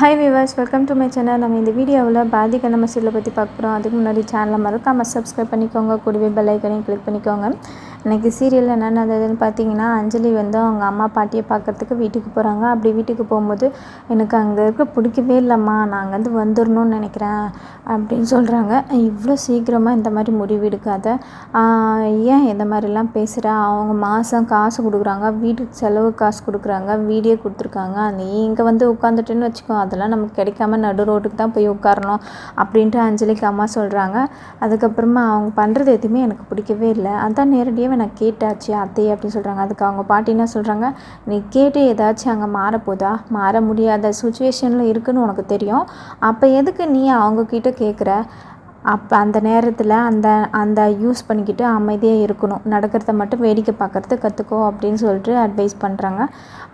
Hi viewers welcome to my channel நம்ம இந்த வீடியோவில் பாதி கண்ணம சீரியலை பற்றி பார்க்க போகிறோம் அதுக்கு முன்னாடி சேனலை மறக்காமல் சப்ஸ்கிரைப் பண்ணிக்கோங்க. கூடவே பெல்லைக்கனையும் கிளிக் பண்ணிக்கோங்க. இன்றைக்கி சீரியல் என்ன நடந்ததுன்னு பார்த்தீங்கன்னா அஞ்சலி வந்து அவங்க அம்மா பாட்டியை பார்க்கறதுக்கு வீட்டுக்கு போகிறாங்க அப்படி வீட்டுக்கு போகும்போது எனக்கு அங்கே இருக்க பிடிக்கவே இல்லைம்மா. நாங்கள் வந்து வந்துடணும்னு நினைக்கிறேன் அப்படின்னு சொல்கிறாங்க இவ்வளோ சீக்கிரமாக இந்த மாதிரி முடிவு எடுக்காத. ஏன் இந்த மாதிரிலாம் பேசுகிற அவங்க மாதம் காசு கொடுக்குறாங்க. வீட்டுக்கு செலவு காசு கொடுக்குறாங்க. வீடியோ கொடுத்துருக்காங்க. நீ இங்கே வந்து உட்காந்துட்டுன்னு வச்சுக்கோ. அதெல்லாம் நமக்கு கிடைக்காம நடு ரோட்டுக்கு தான் போய் உட்காரணும் அப்படின்ட்டு அஞ்சலிக்கு அம்மா சொல்கிறாங்க அதுக்கப்புறமா அவங்க பண்ணுறது எதுவுமே எனக்கு பிடிக்கவே இல்லை. அதான் நேரடியாக நான் கேட்டாச்சு அத்தையே அப்படின்னு சொல்கிறாங்க அதுக்கு அவங்க பாட்டி என்ன சொல்கிறாங்க நீ கேட்டு ஏதாச்சும் அங்கே மாறப்போதா? மாற முடியாத சுச்சுவேஷனில் இருக்குன்னு உனக்கு தெரியும். அப்போ எதுக்கு நீ அவங்கக்கிட்ட கேட்குற அப்போ அந்த நேரத்தில் அந்த அந்த யூஸ் பண்ணிக்கிட்டு அமைதியாக இருக்கணும். நடக்கிறத மட்டும் வேடிக்கை பார்க்கறது கற்றுக்கோ அப்படின்னு சொல்லிட்டு அட்வைஸ் பண்ணுறாங்க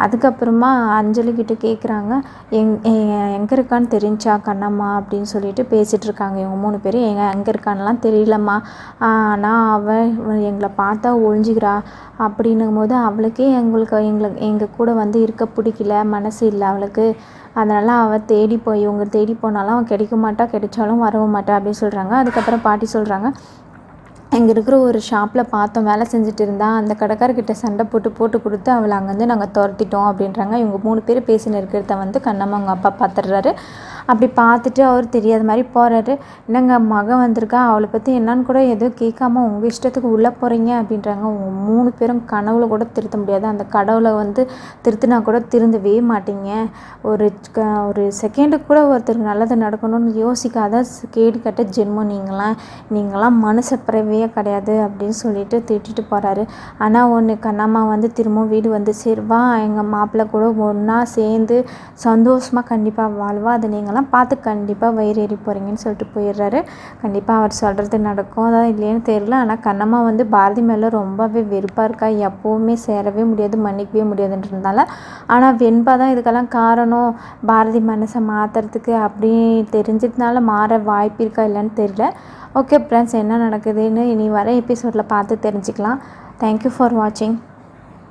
அதுக்கப்புறமா அஞ்சலிக்கிட்ட கேட்குறாங்க எங் எங்கே இருக்கான்னு தெரிஞ்சா கண்ணம்மா அப்படின்னு சொல்லிட்டு பேசிகிட்டு இருக்காங்க இவங்க மூணு பேரும். எங்க எங்கே இருக்கான்லாம் தெரியலம்மா. ஆனால் அவள் எங்களை பார்த்தா ஒழிஞ்சிக்கிறா அப்படின்னும் போது அவளுக்கே எங்களுக்கு எங்களை எங்கள் கூட வந்து இருக்க பிடிக்கல மனசு இல்லை அவளுக்கு. அதனால் அவள் தேடி போய் இவங்க தேடி போனாலும் அவன் கிடைக்க மாட்டா கிடைச்சாலும் வரவும் மாட்டா அப்படின்னு சொல்கிறாங்க அதுக்கப்புறம் பாட்டி சொல்கிறாங்க இங்கே இருக்கிற ஒரு ஷாப்பில் பார்த்தோம் வேலை செஞ்சுட்டு இருந்தா அந்த கடைக்காரர்கிட்ட சண்டை போட்டு போட்டு கொடுத்து அவளை அங்கேருந்து நாங்கள் துரத்திட்டோம் அப்படின்றாங்க. இவங்க மூணு பேர் பேசின இருக்கிறத வந்து கண்ணம்மா அவங்க அப்பா பார்த்துடுறாரு அப்படி பார்த்துட்டு அவர் தெரியாத மாதிரி போகிறாரு என்னங்க மகன் வந்திருக்கா? அவளை பற்றி என்னன்னு கூட எதுவும் கேட்காம உங்கள் இஷ்டத்துக்கு உள்ளே போகிறீங்க அப்படின்றாங்க. மூணு பேரும் கனவுல கூட திருத்த முடியாது. அந்த கடவுளை வந்து திருத்தினா கூட திருந்தவே மாட்டீங்க. ஒரு க- ஒரு செகண்டுக்கு கூட ஒருத்தருக்கு நல்லது நடக்கணும்னு யோசிக்காத கேடு கட்ட ஜென்மம் நீங்களாம். நீங்களாம் மனசை பிறவே கிடையாது அப்படின்னு சொல்லிட்டு திட்டிட்டு போகிறாரு ஆனால் ஒன்று கண்ணம்மா வந்து திரும்பவும் வீடு வந்து சேருவா எங்கள் மாப்பிள்ளை கூட ஒன்றா சேர்ந்து சந்தோஷமாக கண்டிப்பாக வாழ்வா. அதை நீங்களாம் பார்த்து கண்டிப்பாக வயிறு ஏறி போகிறீங்கன்னு சொல்லிட்டு போயிடுறாரு. கண்டிப்பாக அவர் சொல்கிறது நடக்கும். அதான் இல்லையேன்னு தெரியல. ஆனால் கண்ணம்மா வந்து பாரதி மேலே ரொம்பவே வெறுப்பாக இருக்கா? எப்போவுமே சேரவே முடியாது மன்னிக்கவே முடியாதுன்றதுனால. ஆனால் வெண்பா தான் இதுக்கெல்லாம் காரணம். பாரதி மனசை மாற்றுறதுக்கு அப்படி தெரிஞ்சதுனால மாற வாய்ப்பு இருக்கா இல்லைன்னு தெரியல. ஓகே ஃப்ரெண்ட்ஸ் என்ன நடக்குதுன்னு இனி வர எபிசோடில் பார்த்து தெரிஞ்சுக்கலாம். தேங்க்யூ ஃபார் வாட்சிங்